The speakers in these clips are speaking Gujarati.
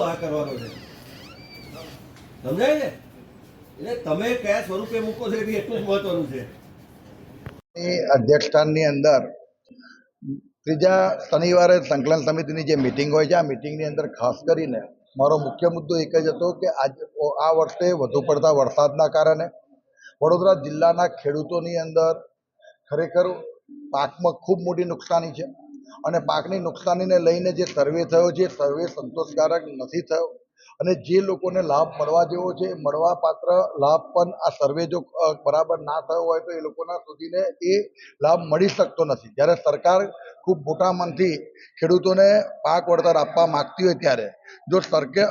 તો આ કરવાનો છે. સમજાય ને એટલે તમે કયા સ્વરૂપે મૂકો છો એ એટલું જ મહત્વનું છે. અધ્યક્ષસ્થાનની અંદર ત્રીજા શનિવારે સંકલન સમિતિની જે મિટિંગ હોય છે, આ મિટિંગની અંદર ખાસ કરીને મારો મુખ્ય મુદ્દો એક જ હતો કે આજ આ વર્ષે વધુ પડતા વરસાદના કારણે વડોદરા જિલ્લાના ખેડૂતોની અંદર ખરેખર પાકમાં ખૂબ મોટી નુકસાની છે. અને પાકની નુકસાનીને લઈને જે સર્વે થયો છે સર્વે સંતોષકારક નથી થયો. અને જે લોકોને લાભ મળવા જેવો છે મળવા પાત્ર લાભ પણ આ સર્વે જો બરાબર ના થયો હોય તો એ લોકોના સુધીને એ લાભ મળી શકતો નથી. જ્યારે સરકાર ખૂબ મોટા મનથી ખેડૂતોને પાક વળતર આપવા માગતી હોય ત્યારે, જો સરકે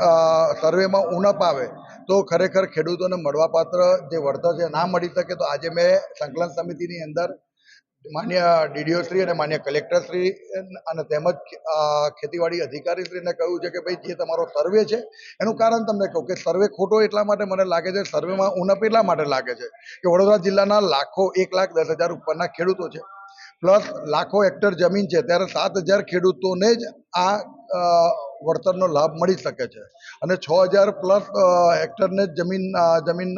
સર્વેમાં ઉણપ આવે, તો ખરેખર ખેડૂતોને મળવાપાત્ર જે વળતર છે ના મળી શકે તો આજે મેં સંકલન સમિતિની અંદર માન્ય ડીડીઓ શ્રી અને માન્ય કલેક્ટર શ્રી અને તેમજ ખેતીવાડી અધિકારીશ્રીને કહ્યું છે કે ભાઈ જે તમારો સર્વે છે, એનું કારણ તમને કહું કે સર્વે ખોટો એટલા માટે મને લાગે છે, સર્વેમાં ઉણપ એટલા માટે લાગે છે કે વડોદરા જિલ્લાના લાખો એક લાખ દસ હજાર ઉપરના ખેડૂતો છે. પ્લસ લાખો હેક્ટર જમીન છે, ત્યારે સાત હજાર ખેડૂતોને જ આ વળતરનો લાભ મળી શકે છે. અને છ હજાર પ્લસ હેક્ટરને જ જમીન જમીન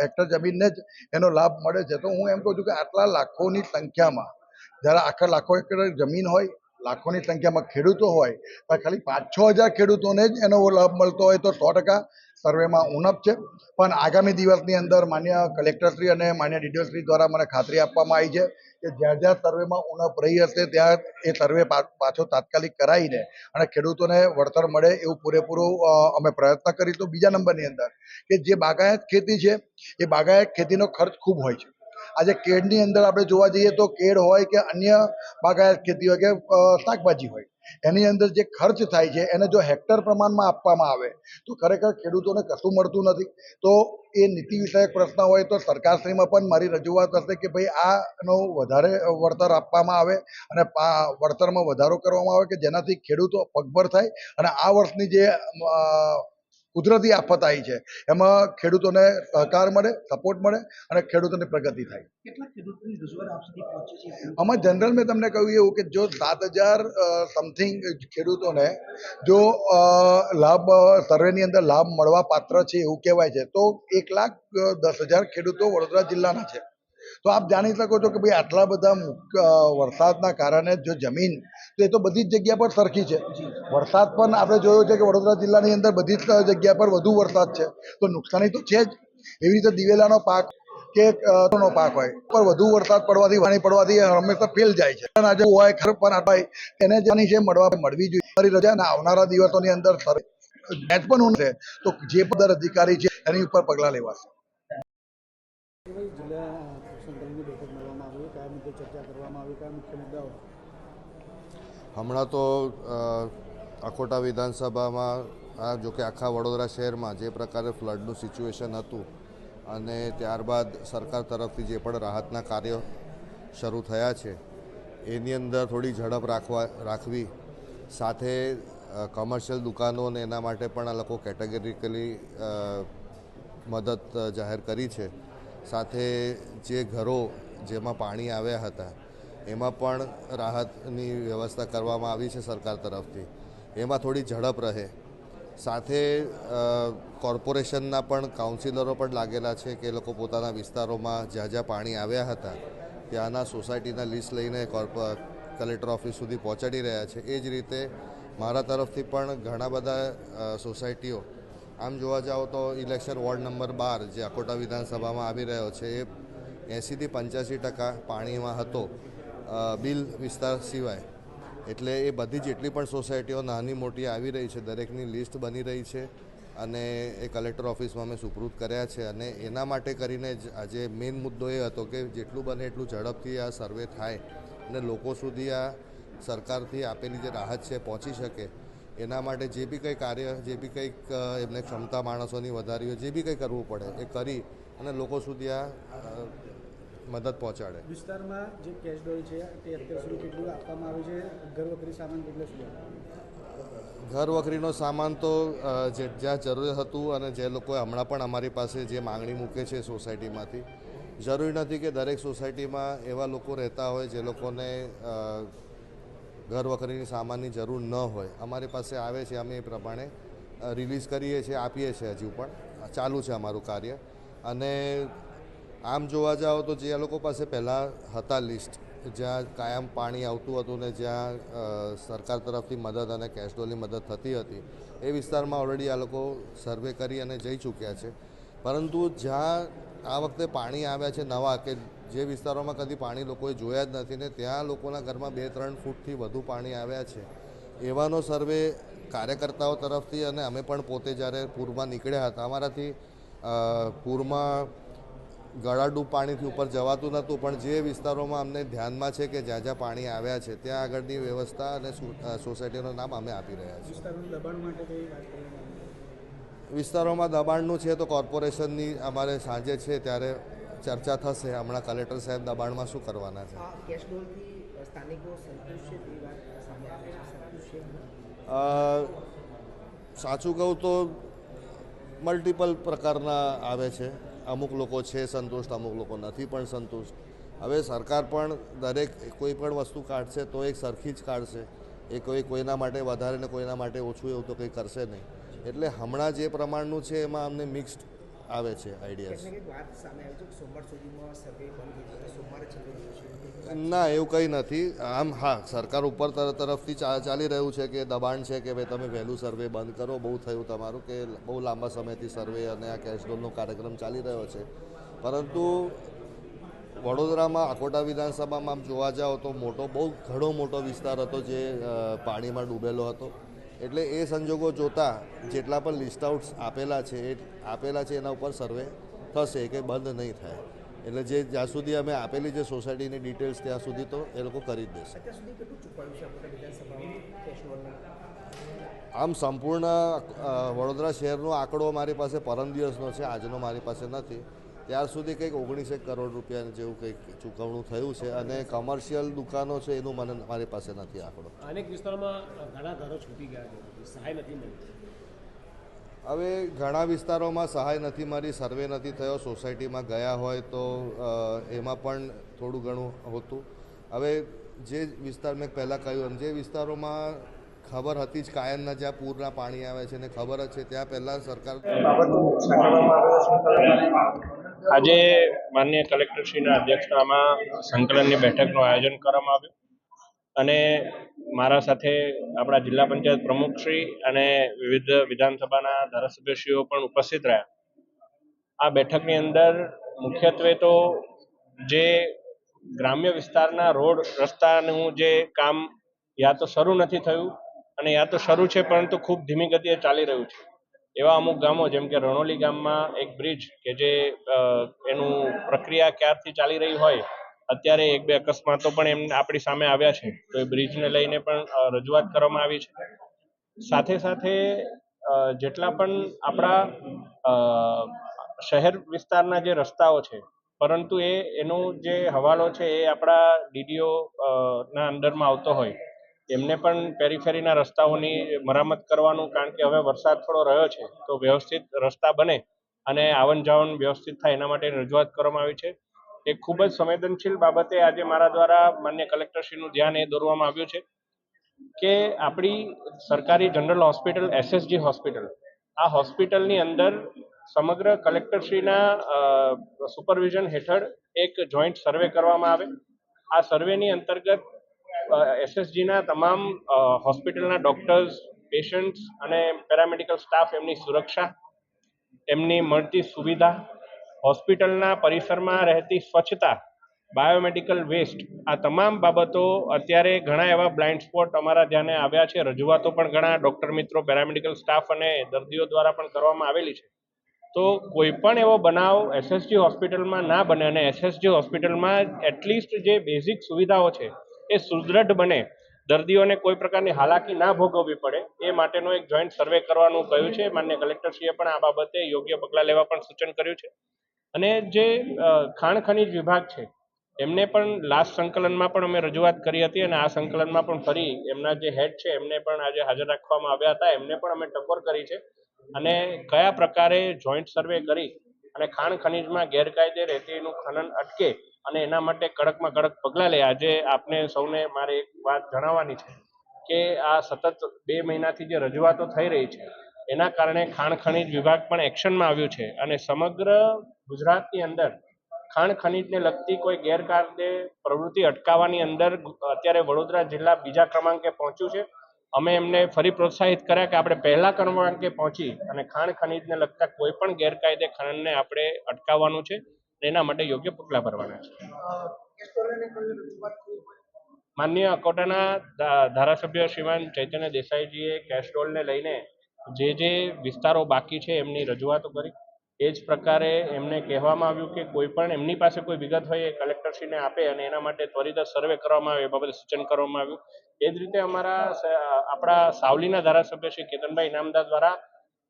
હેક્ટર જમીનને જ એનો લાભ મળે છે. તો હું એમ કહું છું કે આટલા લાખોની સંખ્યામાં, જ્યારે આખા લાખો હેક્ટર જમીન હોય લાખોની સંખ્યામાં ખેડૂતો હોય, પણ ખાલી પાંચ છ હજાર ખેડૂતોને જ એનો લાભ મળતો હોય તો સો ટકા સર્વેમાં ઉણપ છે. પણ આગામી દિવસની અંદર માન્ય કલેક્ટરશ્રી અને માન્ય ડીડીઓશ્રી દ્વારા મને ખાતરી આપવામાં આવી છે કે જ્યાં જ્યાં સર્વેમાં ઉણપ રહી હશે, ત્યાં એ સર્વે પાછો તાત્કાલિક કરાવીને અને ખેડૂતોને વળતર મળે એવું પૂરેપૂરું અમે પ્રયત્ન કરીશું. બીજા નંબરની અંદર કે જે બાગાયત ખેતી છે, એ બાગાયત ખેતીનો ખર્ચ ખૂબ હોય છે. આજે કેળની અંદર આપણે જોવા જઈએ તો કેળ હોય કે અન્ય બાગાયત ખેતી હોય કે શાકભાજી હોય, એની અંદર જે ખર્ચ થાય છે, એને જો હેક્ટર પ્રમાણમાં આપવામાં આવે, તો ખરેખર ખેડૂતોને કશું મળતું નથી. તો એ નીતિ વિષયક પ્રશ્ન હોય તો સરકારશ્રીમાં પણ મારી રજૂઆત હશે કે ભાઈ આનો વધારે વળતર આપવામાં આવે અને વળતરમાં વધારો કરવામાં આવે કે જેનાથી ખેડૂતો પગભર થાય અને આ વર્ષની જે કુદરતી આફત આવી છે. એમાં ખેડૂતોને સહકાર મળે સપોર્ટ મળે અને ખેડૂતોની પ્રગતિ થાય. આમાં જનરલ મેં તમને કહ્યું એવું કે જો સાત હજાર સમથિંગ ખેડૂતોને જો લાભ સર્વેની અંદર લાભ મળવા પાત્ર છે એવું કહેવાય છે તો એક લાખ દસ હજાર ખેડૂતો વડોદરા જિલ્લાના છે. તો આપ જાણી શકો છો કે ભાઈ આટલા બધા વરસાદના કારણે જો જમીન તો એ તો બધી જ જગ્યા પર સરખી છે. વરસાદ પણ આપણે જોયો છે કે વડોદરા જિલ્લાની અંદર બધી જ જગ્યા પર વધુ વરસાદ છે. તો નુકસાની તો છે જ. એવી રીતે દિવેલાનો પાક કે નો પાક હોય પર વધુ વરસાદ પડવાથી પાણી પડવાથી હંમેશા ફેલ જાય છે. આજે હોય ખર પણ આ એને જાની છે મળવા મળવી જોઈએ. મારી રજા ને આવનારા દિવસોની અંદર મેચ પણ ઊંઘ છે. તો જે પદર અધિકારી છે એની ઉપર પગલાં લેવાશે જિલ્લા સંકલનની બેઠક મળવામાં આવી કયા ચર્ચા કરવામાં આવી કયા મુખ્ય મુદ્દાઓ? હમણાં તો અખોટા વિધાનસભામાં, આ જો કે આખા વડોદરા શહેરમાં જે પ્રકારે ફ્લડનું સિચ્યુએશન હતું અને ત્યારબાદ સરકાર તરફથી જે પણ રાહતના કાર્યો શરૂ થયા છે, એની અંદર થોડી ઝડપ રાખવા, રાખવી, સાથે કમર્શિયલ દુકાનો અને એના માટે પણ આ લોકો કેટેગરીકલી મદદ જાહેર કરી છે. સાથે જે ઘરો જેમાં પાણી આવ્યા હતા, એમાં પણ રાહતની વ્યવસ્થા કરવામાં આવી છે સરકાર તરફથી. એમાં થોડી ઝડપ રહે. સાથે કોર્પોરેશનના પણ કાઉન્સિલરો પણ લાગેલા છે કે એ લોકો પોતાના વિસ્તારોમાં જ્યાં જ્યાં પાણી આવ્યા હતા, ત્યાંના સોસાયટીના લિસ્ટ લઈને કોર્પ, કલેક્ટર ઓફિસ સુધી પહોંચાડી રહ્યા છે. એ જ રીતે મારા તરફથી પણ ઘણા બધા સોસાયટીઓ, આમ જોવા જાઓ તો ઇલેક્શન વોર્ડ નંબર બાર જે અકોટા વિધાનસભામાં આવી રહ્યો છે, એ એંસીથી પંચ્યાસી ટકા પાણીમાં હતો બિલ વિસ્તાર સિવાય. એટલે એ બધી જેટલી પણ સોસાયટીઓ નાની મોટી આવી રહી છે, દરેકની લિસ્ટ બની રહી છે અને એ કલેક્ટર ઓફિસમાં અમે સુપૃત કર્યા છે અને એના માટે કરીને જ આજે મેઇન મુદ્દો એ હતો કે જેટલું બને એટલું ઝડપથી આ સર્વે થાય અને લોકો સુધી આ સરકારથી આપેલી જે રાહત છે પહોંચી શકે. એના માટે જે બી કંઈ કાર્ય, જે બી કંઈક એમને ક્ષમતા માણસોની વધારી હોય જે બી કંઈ કરવું પડે, એ કરી અને લોકો સુધી આ મદદ પહોંચાડે. વિસ્તારમાં જે કેશ ડોલ છે તે અત્યાર સુધી કેટલું આપવામાં આવ્યું છે? ઘર વખરી સામાન કેટલો સુધી ઘર વખરીનો સામાન તો જે જ્યાં જરૂર હતું અને જે લોકોએ હમણાં પણ અમારી પાસે જે માંગણી મૂકે છે સોસાયટીમાંથી જરૂરી નથી કે દરેક સોસાયટીમાં એવા લોકો રહેતા હોય જે લોકોને ઘર વખરીની સામાનની જરૂર ન હોય. અમારી પાસે આવે છે અમે એ પ્રમાણે રિલીઝ કરીએ છીએ આપીએ છીએ હજુ પણ. ચાલુ છે અમારું કાર્ય. અને આમ જોવા જાઓ તો જે આ લોકો પાસે પહેલાં હતા લિસ્ટ જ્યાં કાયમ પાણી આવતું હતું ને જ્યાં સરકાર તરફથી મદદ અને કેશડોલની મદદ થતી હતી, એ વિસ્તારમાં ઓલરેડી આ લોકો સર્વે કરી અને જઈ ચૂક્યા છે. પરંતુ જ્યાં આ વખતે પાણી આવ્યા છે નવા, કે જે વિસ્તારોમાં કદી પાણી લોકોએ જોયા જ નથી ને ત્યાં લોકોના ઘરમાં બે ત્રણ ફૂટથી વધુ પાણી આવ્યા છે. એવાનો સર્વે કાર્યકર્તાઓ તરફથી અને અમે પણ પોતે જ્યારે પૂરમાં નીકળ્યા હતા, અમારાથી પૂરમાં ગળાડૂબ પાણીથી ઉપર જવાતું નહોતું પણ જે વિસ્તારોમાં અમને ધ્યાનમાં છે કે જ્યાં જ્યાં પાણી આવ્યા છે ત્યાં આગળની વ્યવસ્થા અને સોસાયટીનું નામ અમે આપી રહ્યા છીએ. વિસ્તારોમાં દબાણનું છે તો કોર્પોરેશનની અમારે સાંજે છે ત્યારે ચર્ચા થશે. હમણાં કલેક્ટર સાહેબ દબાણમાં શું કરવાના છે? સાચું કહું તો મલ્ટિપલ પ્રકારના આવે છે. અમુક લોકો છે સંતુષ્ટ, અમુક લોકો નથી પણ સંતુષ્ટ. હવે સરકાર પણ દરેક કોઈ પણ વસ્તુ કાઢશે તો એક સરખી જ કાઢશે. એ કોઈ કોઈના માટે વધારે ને કોઈના માટે ઓછું એવું તો કંઈ કરશે નહીં. એટલે હમણાં જે પ્રમાણનું છે એમાં અમને મિક્સ્ડ આવે છે આઈડિયાઝ ના એવું કંઈ નથી. આમ હા સરકાર ઉપર તર- તરફથી ચાલી રહ્યું છે કે દબાણ છે કે ભાઈ તમે વહેલું સર્વે બંધ કરો. બહુ થયું તમારું કે બહુ લાંબા સમયથી સર્વે અને આ કેશડોલનો કાર્યક્રમ ચાલી રહ્યો છે. પરંતુ વડોદરામાં આખોટા વિધાનસભામાં આમ જોવા જાઓ તો મોટો બહુ ઘણો મોટો વિસ્તાર હતો જે પાણીમાં ડૂબેલો હતો. એટલે એ સંજોગો જોતાં જેટલા પણ લિસ્ટ આઉટ્સ આપેલા છે એ આપેલા છે એના ઉપર સર્વે થશે કે બંધ નહીં થાય. એટલે જે જ્યાં સુધી અમે આપેલી જે સોસાયટીની ડિટેલ્સ ત્યાં સુધી તો એ લોકો કરી જ દેશે. આમ સંપૂર્ણ વડોદરા શહેરનો આંકડો મારી પાસે પરમ દિવસનો છે આજનો મારી પાસે નથી. ત્યાર સુધી કંઈક ઓગણીસેક કરોડ રૂપિયા જેવું કંઈક ચૂકવણું થયું છે અને કમર્શિયલ દુકાનો છે એનું મને મારી પાસે નથી આંકડો. અનેક વિસ્તારોમાં ઘણા ઘરો છૂટી ગયા છે. સહાય નથી મળી. હવે ઘણા વિસ્તારોમાં સહાય નથી મળી સર્વે નથી થયો સોસાયટીમાં ગયા હોય તો એમાં પણ થોડું ઘણું હોતું. હવે જે વિસ્તાર મેં પહેલાં કહ્યું એમ જે વિસ્તારોમાં ખબર હતી જ કાયમના જ્યાં પૂરના પાણી આવે છે ને ખબર જ છે ત્યાં પહેલાં સરકાર આજે માન્ય કલેક્ટરશ્રીના અધ્યક્ષતામાં સંકલનની બેઠકનું આયોજન કરવામાં આવ્યું. અને મારા સાથે આપણા જિલ્લા પંચાયત પ્રમુખશ્રી અને વિવિધ વિધાનસભાના ધારાસભ્યશ્રીઓ પણ ઉપસ્થિત રહ્યા. આ બેઠકની અંદર મુખ્યત્વે તો જે ગ્રામ્ય વિસ્તારના રોડ રસ્તાનું જે કામ યા તો શરૂ નથી થયું અને યા તો શરૂ છે પરંતુ ખૂબ ધીમી ગતિએ ચાલી રહ્યું છે. એવા અમુક ગામો, જેમ કે રણોલી ગામમાં એક બ્રિજ કે જે એનું પ્રક્રિયા ક્યારથી ચાલી રહી હોય, અત્યારે એક બે અકસ્માતો પણ એમ આપણી સામે આવ્યા છે. તો એ બ્રિજને લઈને પણ રજૂઆત કરવામાં આવી છે. સાથે સાથે જેટલા પણ આપણા શહેર વિસ્તારના જે રસ્તાઓ છે, પરંતુ એ, એનો જે હવાલો છે એ આપણા ડીડીઓ ના અંડરમાં આવતો હોય. એમને પણ પેરીફેરીના રસ્તાઓની મરામત કરવાનું, કારણ કે હવે વરસાદ થોડો રહ્યો છે, તો વ્યવસ્થિત રસ્તા બને અને આવન જાવન વ્યવસ્થિત થાય એના માટે રજૂઆત કરવામાં આવી છે. એ ખૂબ જ સંવેદનશીલ બાબતે આજે મારા દ્વારા માન્ય કલેક્ટરશ્રીનું ધ્યાન એ દોરવામાં આવ્યું છે કે આપણી સરકારી જનરલ હોસ્પિટલ, એસએસજી હોસ્પિટલ, આ હોસ્પિટલની અંદર સમગ્ર કલેક્ટરશ્રીના સુપરવિઝન હેઠળ એક જોઈન્ટ સર્વે કરવામાં આવે. આ સર્વેની અંતર્ગત એસએસજીના તમામ હોસ્પિટલના ડોક્ટર્સ, પેશન્ટ્સ અને પેરામેડિકલ સ્ટાફ એમની સુરક્ષા, એમની મળતી સુવિધા, હોસ્પિટલના પરિસરમાં રહેતી સ્વચ્છતા, બાયોમેડિકલ વેસ્ટ, આ તમામ બાબતો અત્યારે ઘણા એવા બ્લાઇન્ડ સ્પોટ અમારા ધ્યાને આવ્યા છે. રજૂઆતો પણ ઘણા ડૉક્ટર મિત્રો, પેરામેડિકલ સ્ટાફ અને દર્દીઓ દ્વારા પણ કરવામાં આવેલી છે. તો કોઈ પણ એવો બનાવ એસએસજી હોસ્પિટલમાં ના બને અને એસએસજી હોસ્પિટલમાં એટલીસ્ટ જે બેઝિક સુવિધાઓ છે એ સુદૃઢ બને. દર્દીઓને કોઈ પ્રકારની હાલાકી ના ભોગવવી પડે. એ માટેનો એક જોઈન્ટ સર્વે કરવાનું કહ્યું છે. માન્ય કલેક્ટરશ્રીએ પણ આ બાબતે યોગ્ય પગલાં લેવા પણ સૂચન કર્યું છે. અને જે ખાણ ખનિજ વિભાગ છે, એમને પણ લાસ્ટ સંકલનમાં પણ અમે રજૂઆત કરી હતી અને આ સંકલનમાં પણ ફરી એમના જે હેડ છે, એમને પણ આજે હાજર રાખવામાં આવ્યા હતા. એમને પણ અમે ટકોર કરી છે. અને કયા પ્રકારે જોઈન્ટ સર્વે કરી અને ખાણ ખનીજમાં ગેરકાયદે રહેતીનું ખનન અટકે અને એના માટે કડકમાં કડક પગલાં લે. આજે આપને સૌને મારે એક વાત જણાવવાની છે કે આ સતત બે મહિનાથી જે રજૂઆતો થઈ રહી છે, એના કારણે ખાણ ખનિજ વિભાગ પણ એક્શનમાં આવ્યું છે અને સમગ્ર ગુજરાતની અંદર ખાણ ખનિજને લગતી કોઈ ગેરકાયદે પ્રવૃત્તિ અટકાવવાની અંદર અત્યારે વડોદરા જિલ્લા બીજા ક્રમાંકે પહોંચ્યું છે. અમે એમને ફરી પ્રોત્સાહિત કર્યા કે આપણે પહેલા ક્રમાંકે પહોંચી અને ખાણ ખનીજને લગતા કોઈ પણ ગેરકાયદે ખનનને આપણે અટકાવવાનું છે. એના માટે યોગ્ય પગલાં ભરવાના છે. માનનીય અકોટાના ધારાસભ્ય શ્રીમાન ચૈતન્ય દેસાઈજીએ કેસ્ટ્રોલને લઈને જે જે વિસ્તારો બાકી છે એમની રજૂઆતો કરી. એ જ પ્રકારે એમને કહેવામાં આવ્યું કે કોઈ પણ એમની પાસે કોઈ વિગત હોય એ કલેક્ટરશ્રીને આપે અને એના માટે ત્વરિત સર્વે કરવામાં આવે એ બાબતે સૂચન કરવામાં આવ્યું. એ જ રીતે અમારા આપણા સાવલીના ધારાસભ્ય શ્રી કેતનભાઈ ઇનામદાર દ્વારા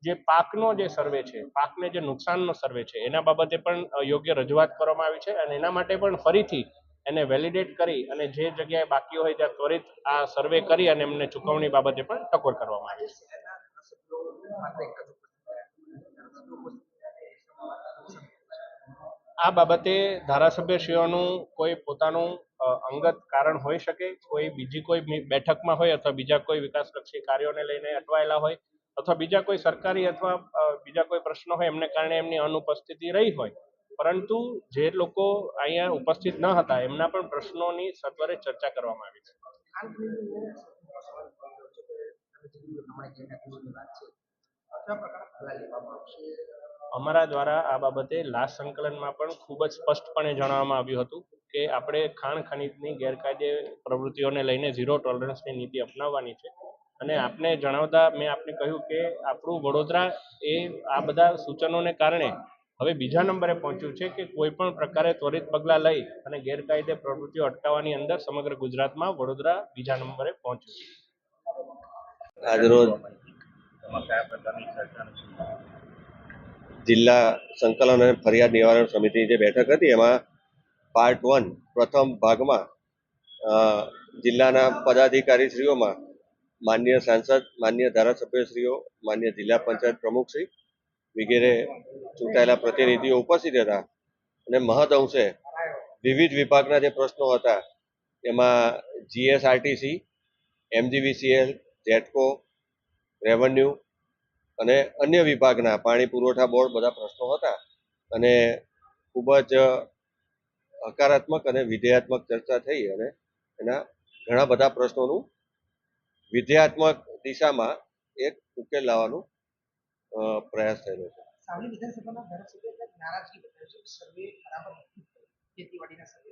જે પાકનો જે સર્વે છે, પાકને જે નુકસાનનો સર્વે છે, એના બાબતે પણ યોગ્ય રજૂઆત કરવામાં આવી છે અને એના માટે પણ ફરીથી એને વેલિડેટ કરી અને જે જગ્યાએ બાકી હોય ત્યાં ત્વરિત આ સર્વે કરી અને એમને ચૂકવણી બાબતે પણ ટકોર કરવામાં આવી છે. આ બાબતે ધારાસભ્યશ્રીઓનું કોઈ પોતાનું અંગત કારણ હોઈ શકે, કોઈ બીજી કોઈ બેઠકમાં હોય અથવા બીજા કોઈ વિકાસલક્ષી કાર્યોને લઈને અટવાયેલા હોય અથવા બીજા કોઈ સરકારી અથવા બીજા કોઈ પ્રશ્નો હોય એમને કારણે એમની અનુપસ્થિતિ રહી હોય. પરંતુ જે લોકો અહીંયા ઉપસ્થિત ન હતા, એમના પણ પ્રશ્નોની સત્વરે ચર્ચા કરવામાં આવી છે. અમારા દ્વારા આ બાબતે લાસ્ટ સંકલનમાં પણ ખૂબ જ સ્પષ્ટપણે જણાવવામાં આવ્યું હતું કે આપણે ખાણ ખનીજની ગેરકાયદે પ્રવૃત્તિઓને લઈને ઝીરો ટોલરન્સની નીતિ અપનાવવાની છે. અને આપને જણાવતા મેં આપને કહ્યું કે આપણું વડોદરા એ આ બધા સૂચનોને કારણે હવે બીજા નંબરે પહોંચ્યું છે કે કોઈ પણ પ્રકારે ત્વરિત પગલાં લઈ અને ગેરકાયદે પ્રવૃત્તિઓ અટકાવવાની અંદર સમગ્ર ગુજરાતમાં વડોદરા બીજા નંબરે પહોંચ્યું છે. આજરોજ જિલ્લા સંકલન અને ફરિયાદ નિવારણ સમિતિની જે બેઠક હતી, એમાં પાર્ટ વન પ્રથમ ભાગમાં જિલ્લાના પદાધિકારીશ્રીઓમાં માન્ય સાંસદ, માન્ય ધારાસભ્યશ્રીઓ, માન્ય જિલ્લા પંચાયત પ્રમુખશ્રી વગેરે ચૂંટાયેલા પ્રતિનિધિઓ ઉપસ્થિત હતા. અને મહદ અંશે વિવિધ વિભાગના જે પ્રશ્નો હતા, એમાં જીએસઆરટીસી, એમજીવીસીએલ જેટકો રેવન્યુ અને અન્ય વિભાગના પાણી પુરવઠા બોર્ડ બધા પ્રશ્નો હતા. અને ખૂબ જ હકારાત્મક અને વિધેયાત્મક ચર્ચા થઈ અને એના ઘણા બધા પ્રશ્નોનું વિધેયાત્મક દિશામાં એક ઉકેલ લાવવાનો પ્રયાસ થયેલો છે. સાવલી વિધાનસભાના ધારાસભ્ય એટલે નારાજગી બતાવી છે સર્વે બરાબર ખેતીવાડીના સર્વે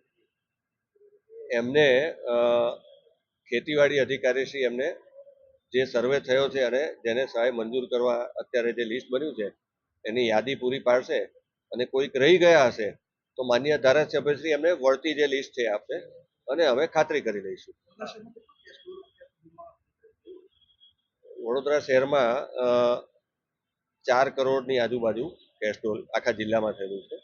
એમને ખેતીવાડી ખેતીવાડી અધિકારીશ્રી એમને જે સર્વે થયો છે અને જેને સહાય મંજૂર કરવા અત્યારે જે લિસ્ટ બન્યું છે એની યાદી પૂરી પાડશે અને કોઈક રહી ગયા હશે તો માન્ય ધારાસભ્યશ્રી એમને વળતી જે લિસ્ટ છે આપશે અને અમે ખાતરી કરી લઈશું. વડોદરા શહેરમાં ચાર કરોડની આજુબાજુ કેસ્ટ્રોલ આખા જિલ્લામાં થયેલું છે.